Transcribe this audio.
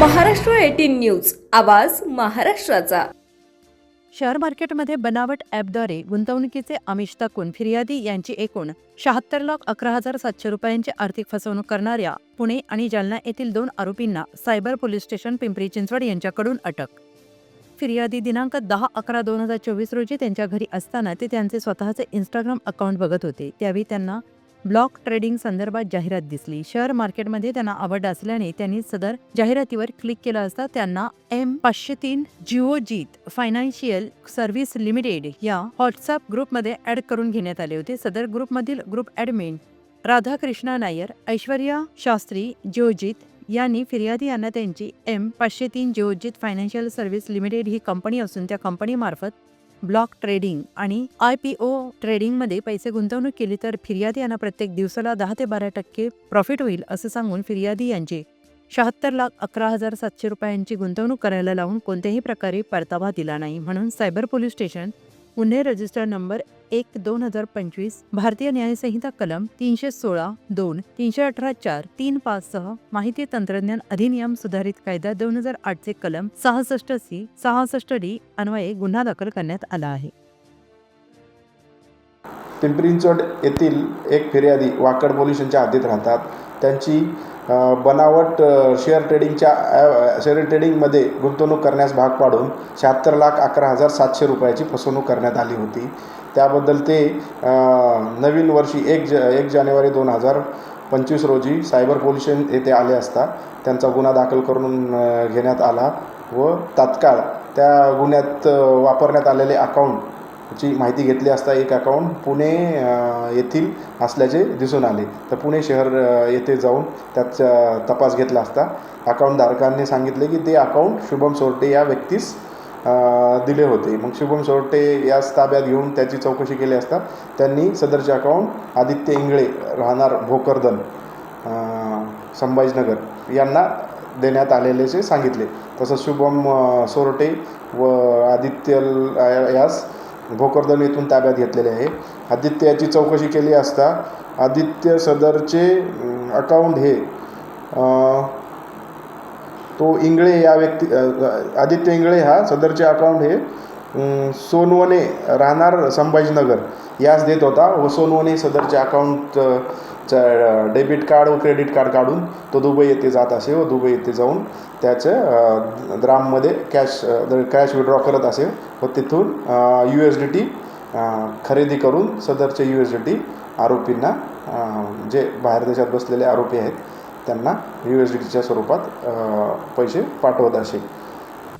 Maharashtra eighteen news आवाज महाराष्ट्राचा. Share मार्केटमध्ये बनावट ॲपद्वारे गुंतवणुकीचे आमिष दाखवून फिर्यादी यांची एकूण शहात्तर लाख अकरा हजार सातशे रुपयांची आर्थिक फसवणूक करणाऱ्या पुणे आणि जालना येथील दोन आरोपींना cyber police station Pimpri Chinchwad यांच्याकडून अटक. फिर्यादी दिनांक दहा अकरा दोन हजार चोवीस रोजी त्यांच्या घरी असताना ते त्यांचे स्वतःचे इंस्टाग्राम अकाउंट बघत होते. त्यावेळी त्यांना ब्लॉक ट्रेडिंग संदर्भात जाहिरात दिसली. शेअर मार्केटमध्ये त्यांना आवड असल्याने त्यांनी सदर जाहिरातीवर क्लिक केलं असता त्यांना एम पाचशे तीन जिओजीत फायनान्शियल सर्व्हिस लिमिटेड या व्हॉट्सअप ग्रुपमध्ये ऍड करून घेण्यात आले होते. सदर ग्रुपमधील ग्रुप ॲडमिन राधाकृष्णा नायर ऐश्वर्या शास्त्री जिओजीत यांनी फिर्यादी यांना त्यांची एम पाचशे तीन जिओजीत फायनान्शियल सर्व्हिस लिमिटेड ही कंपनी असून त्या कंपनीमार्फत ब्लॉक ट्रेडिंग आणि आय पी ओ ट्रेडिंगमध्ये पैसे गुंतवणूक केली तर फिर्यादी यांना प्रत्येक दिवसाला दहा ते बारा टक्के प्रॉफिट होईल असं सांगून फिर्यादी यांचे शहात्तर लाख अकरा हजार सातशे रुपयांची गुंतवणूक करायला लावून कोणत्याही प्रकारे परतावा दिला नाही म्हणून सायबर पोलीस स्टेशन गुन्हे रजिस्टर नंबर एक दोन हजार पंचवीस भारतीय न्यायसंहिता कलम तीनशे सोळा दोन तीनशे अठरा चार तीन पाच सह माहिती तंत्रज्ञान अधिनियम सुधारित कायदा दोन हजार आठचे कलम सहासष्ट सी सहासष्ट डी अन्वये गुन्हा दाखल करण्यात आला आहे. पिंपरी चिंचवड येथील एक फिर्यादी वाकड पोलीस यांच्या हद्दीत राहतात. त्यांची बनावट शेअर ट्रेडिंगच्या ॲ- शेअर ट्रेडिंगमध्ये गुंतवणूक करण्यास भाग पाडून शहात्तर लाख अकरा हजार सातशे रुपयाची फसवणूक करण्यात आली होती. त्याबद्दल ते नवीन वर्षी एक ज एक जानेवारी दोन हजार पंचवीस रोजी सायबर पोलीस स्टेशन येथे आले असता त्यांचा गुन्हा दाखल करून घेण्यात आला व तात्काळ त्या गुन्ह्यात वापरण्यात आलेले अकाउंट ची माहिती घेतली असता एक अकाउंट पुणे येथील असल्याचे दिसून आले. तर पुणे शहर येथे जाऊन त्याचा तपास घेतला असता. अकाउंटधारकांनी सांगितले की ते अकाउंट शुभम सोरटे या व्यक्तीस दिले होते. मग शुभम सोरटे याच ताब्यात घेऊन त्याची चौकशी केली असता त्यांनी सदरचे अकाउंट आदित्य इंगळे राहणार भोकरदन संभाजीनगर यांना देण्यात आलेल्याचे सांगितले. तसंच शुभम सोरटे व आदित्य यास भोकरदन येथून ताब्यात घेतलेले आहे. आदित्य याची चौकशी केली असता आदित्य सदरचे अकाउंट हे तो इंगळे या व्यक्ती आदित्य इंगळे हा सदरचे अकाउंट हे सोनवणे राहणार संभाजीनगर यास देत होता व सोनवणे सदरचे अकाउंट डेबिट कार्ड व क्रेडिट कार्ड काढून तो दुबई येथे जात असे व दुबई येथे जाऊन त्याचं द्राममध्ये कॅश कॅश विड्रॉ करत असे व तिथून यू एस डी टी खरेदी करून सदरचे यू एस डी टी आरोपींना जे बाहेर देशात बसलेले आरोपी आहेत त्यांना यू एस डी टीच्या स्वरूपात पैसे पाठवत असे.